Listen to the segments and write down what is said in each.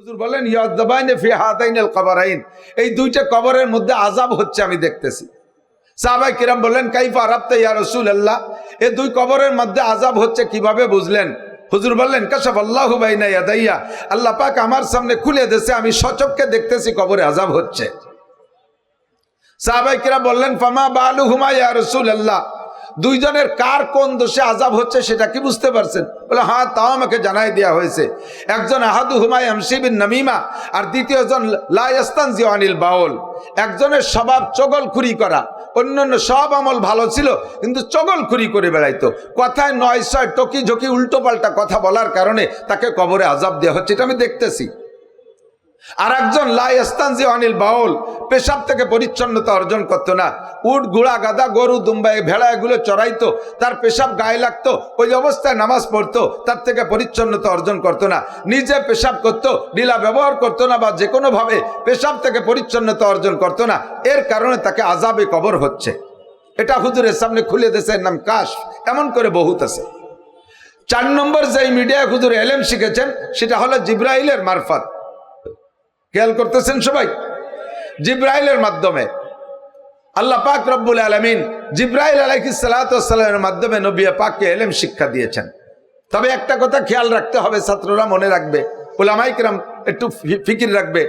হুজুর বলেন ইয়াদাবাইনে ফি হাতাইনাল কবরাইন এই দুইটা কবরের মধ্যে আজাব হচ্ছে আমি দেখতেছি। সাহাবাই কিরাম বললেন, কাইফা আরাবতে ইয়া রাসূলুল্লাহ? এই দুই কবরের মধ্যে আজাব হচ্ছে কীভাবে বুঝলেন? হুজুর বললেন, কাশাফ আল্লাহু বাইনা ইয়াদাইয়া। আল্লাহ পাক আমার সামনে খুলে দিয়েছে, আমি সচক্ষে দেখতেছি কবরে আজাব হচ্ছে। সাহাবাই কিরাম বললেন, ফামা বালু হুমা ইয়া রাসূলুল্লাহ? দুইজনের কার কোন দোষে আজাব হচ্ছে সেটা কি বুঝতে পারছেন? বলে হ্যাঁ তাও আমাকে জানাই দেওয়া হয়েছে। একজন আহাদু হুমাই আমসিবিন নামিমা আর দ্বিতীয়জন লাইস্তান জিওয়ানিল বাউল। একজনের স্বভাব চগলখুরি করা, অন্যান্য সব আমল ভালো ছিল, কিন্তু চগলখুরি করে বেড়াইতো। কথায় নয় ছয় টকি ঝকি উল্টো পাল্টা কথা বলার কারণে তাকে কবরে আজাব দেওয়া হচ্ছে, এটা আমি দেখতেছি। আর একজন লাইস্তানজি অনিল বাউল, পেশাব থেকে পরিচ্ছন্নতা অর্জন করতো না। উট, ঘোড়া গাদা গরু, দুম্বাই, ভেড়া, এগুলো চড়াইতো। তার পেশাব গায়ে লাগতো, ওই অবস্থায় নামাজ পড়তো, তার থেকে পরিচ্ছন্নতা অর্জন করতো না। নিজে পেশাব করতো, লীলা ব্যবহার করতো না বা যে কোনোভাবে পেশাব থেকে পরিচ্ছন্নতা অর্জন করতো না। এর কারণে তাকে আজাবে কবর হচ্ছে। এটা হুজুরের সামনে খুলে দেশের নাম কাশ এমন করে বহুত আছে। চার নম্বর যেই মিডিয়া হুজুর এলেম শিখেছেন, সেটা হলো জিব্রাইলের মারফত। খেয়াল করতেছেন সবাই? জিব্রাইলের মাধ্যমে। আল্লাহ পাক রব্বুল আলমিন জিব্রাইল আলাইসালামের মাধ্যমে নবিয়া পাককে এলেম শিক্ষা দিয়েছেন। তবে একটা কথা খেয়াল রাখতে হবে, ছাত্ররা মনে রাখবে ওলামাইকরাম একটু ফিকির রাখবে।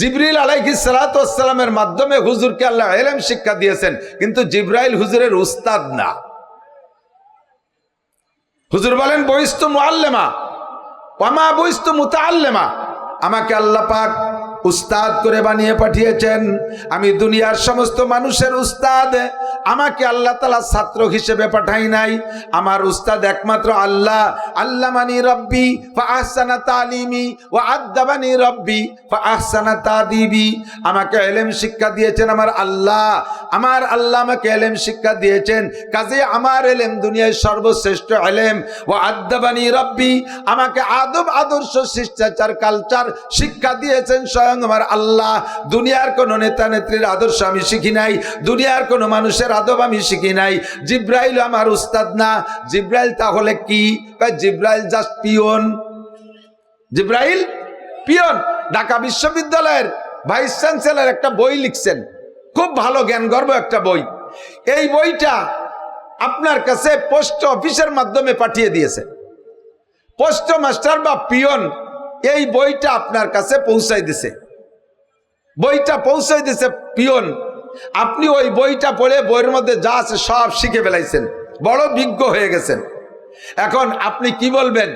জিব্রাইল আলাইহি সালাতামের মাধ্যমে হুজুরকে আল্লাহ এলেম শিক্ষা দিয়েছেন, কিন্তু জিব্রাইল হুজুরের উস্তাদ না। হুজুর বলেন বইস্ত মুআল্লেমা ওয়ামা বইস্ত মুতাআল্লেমা। আমাকে আল্লাহ পাক উস্তাদ করে বানিয়ে পাঠিয়েছেন। আমি দুনিয়ার সমস্ত মানুষের উস্তাদ। আমাকে আল্লাহ তালা ছাত্র হিসেবে পাঠাই নাই। আমার উস্তাদ একমাত্র আল্লাহ। আল্লাহ মানি রব্বি ফা আহসানা তালিমি ও আদাবানি রব্বি ফা আহসানা তাদিবি। আমাকে এলেম শিক্ষা দিয়েছেন আমার আল্লাহ। আমার আল্লাহ আমাকে এলেম শিক্ষা দিয়েছেন। কাজে আমার এলেম দুনিয়ায় সর্বশ্রেষ্ঠ এলেম। ও আদাবানি রব্বি, আমাকে আদব, আদর্শ, শিষ্টাচার কালচার শিক্ষা দিয়েছেন স্বয়ং আমার আল্লাহ। দুনিয়ার কোন নেতা নেত্রীর আদর্শ আমি শিখি নাই। দুনিয়ার কোন মানুষের আদব আমি শিখি নাই। জিব্রাইল আমার উস্তাদ না। জিব্রাইল তাহলে কি? Jibrail just peon Jibrail peon Dhaka বিশ্ববিদ্যালয়ের ভাইস চ্যান্সেলর একটা বই লিখছেন। খুব ভালো জ্ঞান গর্ব একটা বই। এই বইটা আপনার কাছে পোস্ট অফিসের মাধ্যমে পাঠিয়ে দিয়েছে। পোস্ট মাস্টার বা পিয়ন এই বইটা আপনার কাছে পৌঁছাই দিছে। বইটা পৌঁছাই দিছে পিয়ন। আপনি ওই বইটা পড়ে বইয়ের মধ্যে যা আছে সব শিখে ফেলাইছেন। বড় বিজ্ঞ হয়ে গেছেন। এখন আপনি কি বলবেন?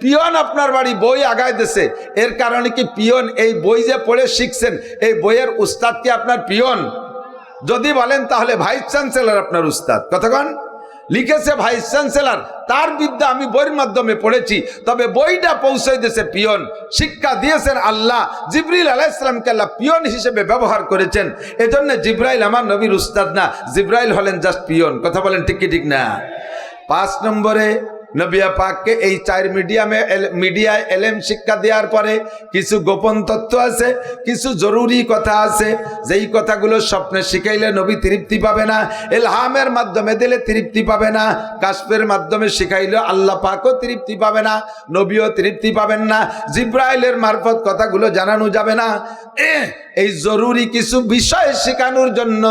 পিয়ন আপনার বাড়ি বই আগায় দিছে। এর কারণে কি পিয়ন এই বই যে পড়ে শিখছেন, এই বইয়ের উস্তাদ কি আপনার পিয়ন? যদি বলেন তাহলে ভাইস চ্যান্সেলর আপনার উস্তাদ। কতক্ষণ লিখেছে ভাইস চ্যান্সেলর। তার বিদ্যা আমি বইয়ের মাধ্যমে পড়েছি, তবে বইটা পৌঁছে দিয়েছে পিয়ন। শিক্ষা দিয়েছেন আল্লাহ। জিব্রাইল আলাইসালামকে আল্লাহ পিয়ন হিসেবে ব্যবহার করেছেন। এজন্য জিব্রাইল আমার নবীর উস্তাদ না। জিব্রাইল হলেন জাস্ট পিয়ন। কথা বলেন ঠিক কি, ঠিক না? পাঁচ নম্বরে নবিয়া পাককে এই চার মিডিয়ামে মিডিয়ায় এলেম শিক্ষা দেওয়ার পরে কিছু গোপন তত্ত্ব আছে, কিছু জরুরি কথা আছে। যেই কথাগুলো স্বপ্নে শিখাইলে নবী তৃপ্তি পাবে না, এলহামের মাধ্যমে দিলে তৃপ্তি পাবে না কাশ্পের মাধ্যমে শিখাইলে আল্লাহ পাকও তৃপ্তি পাবে না, নবীও তৃপ্তি পাবেন না, জিব্রাইলের মারফত কথাগুলো জানানো যাবে না। এই জরুরি কিছু বিষয় শেখানোর জন্য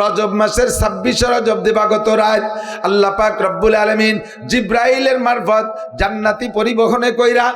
রজব মাসের ছাব্বিশে রজব দিবাগত রাত। আল্লাহ পাক রব্বুল আলমিন জিব্রাইলের মারফত জান্নাতি পরিবহনে কইরা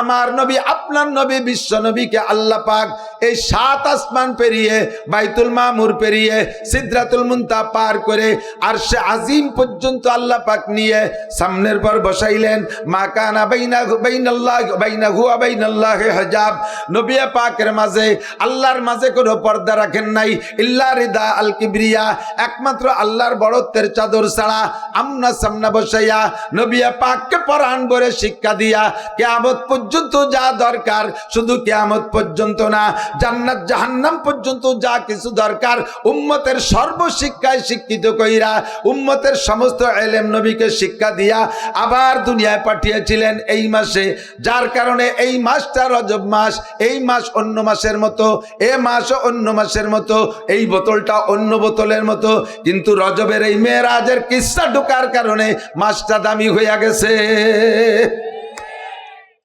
আমার নবী, আপনার নবী, বিশ্ব নবীকে আল্লাহ পাক এই সাত আসমান পেরিয়ে, বাইতুল মামুর পেরিয়ে, সিদ্রাতুল মুন্তা পার করে আর সে আজিম পর্যন্ত আল্লাহ পাক নিয়ে সামনের পর বসাইলেন। মা কানা বাইনা বাইনাল্লাহ বাইনা হুয়া বাইনাল্লাহ হাজাব। নবী পাকের মাঝে, আল্লাহর মাঝে কোনো পর্দা রাখেন নাই। ইল্লা রিদা আল কিবরিয়া, একমাত্র আল্লাহর বড়ত্বের চাদর ছাড়া আমনা সামনা বসাইয়া নবিয়া পাককে পরাণ ভরে শিক্ষা দিয়া কেয়ামত পর্যন্ত যা দরকার শুধু কেয়ামত পর্যন্ত না, জান্নাত জাহান্নাম পর্যন্ত যা কিছু দরকার উম্মতের সর্বশিক্ষায় শিক্ষিত কইরা উম্মতের সমস্ত এলেম নবীকে শিক্ষা দিয়া আবার দুনিয়ায় পাঠিয়েছিলেন এই মাসে। যার কারণে এই মাসটা রজব মাস, এই মাস অন্য মাসের মতো, এ মাসও অন্য মাসের মতো, এই বোতলটা অন্য বোতলের মতো। কিন্তু রজবের এই মেয়েরাজের কিস্সা ঢোকার কারণে মাছটা দামি হইয়া গেছে?